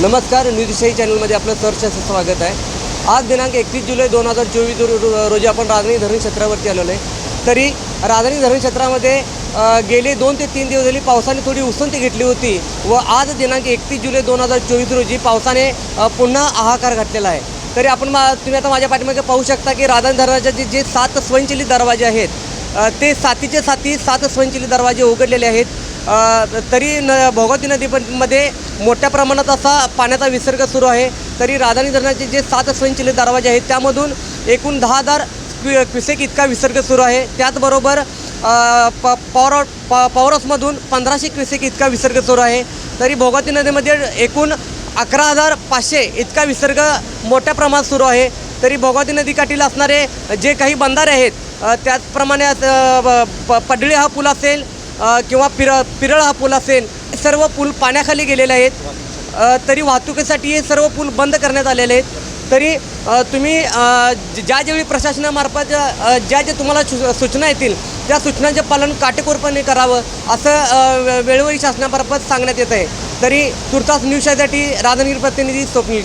नमस्कार न्यूजशाही चॅनलमध्ये आपलं सहर्ष असं स्वागत आहे. आज दिनांक एकतीस जुलै दोन हजार चोवीस रोजी आपण राजधानी धरण क्षेत्रावरती आलेलो आहे. तरी राजधानी धरण क्षेत्रामध्ये गेले दोन ते तीन दिवस झाली पावसाने थोडी उसंती घेतली होती व आज दिनांक एकतीस जुलै दोन हजार चोवीस रोजी पावसाने पुन्हा हाहाकार घातलेला आहे. तरी आपण मा तुम्ही आता माझ्या पाठीमागे पाहू शकता की राजधानी धरणाचे जे जे सात स्वयंचलित दरवाजे आहेत ते सातीच्या साती सात स्वयंचलित दरवाजे उघडलेले आहेत. तरी न भोगावती नदीमध्ये मोठ्या प्रमाणात असा पाण्याचा विसर्ग सुरू आहे. तरी राजधानी धरणाचे जे सात स्वयंचलित दरवाजे आहेत त्यामधून एकूण दहा हजार क्वि क्विसेक इतका विसर्ग सुरू आहे. त्याचबरोबर प पॉवर प पॉवरहाऊसमधून पंधराशे क्युसेक इतका विसर्ग सुरू आहे. तरी भोगावती नदीमध्ये एकूण अकरा हजार पाचशे इतका विसर्ग मोठ्या प्रमाणात सुरू आहे. तरी भोगावती नदीकाठीला असणारे जे काही बंधारे आहेत त्याचप्रमाणे प- पडळी हा पूल असेल किंवा पिर पिरळ हा पूल असेल हे सर्व पूल पाण्याखाली गेलेले आहेत. तरी वाहतुकीसाठी हे सर्व पूल बंद करण्यात आलेले आहेत. तरी तुम्ही ज्या ज्यावेळी प्रशासनामार्फत ज्या ज्या तुम्हाला सु- सूचना येतील त्या सूचनांचे पालन काटेकोरपणे करावं असं वेळोवेळी शासनामार्फत सांगण्यात येत आहे तरी तुर्तास न्यूजसाठी राधानगरी प्रतिनिधी स्वप्नील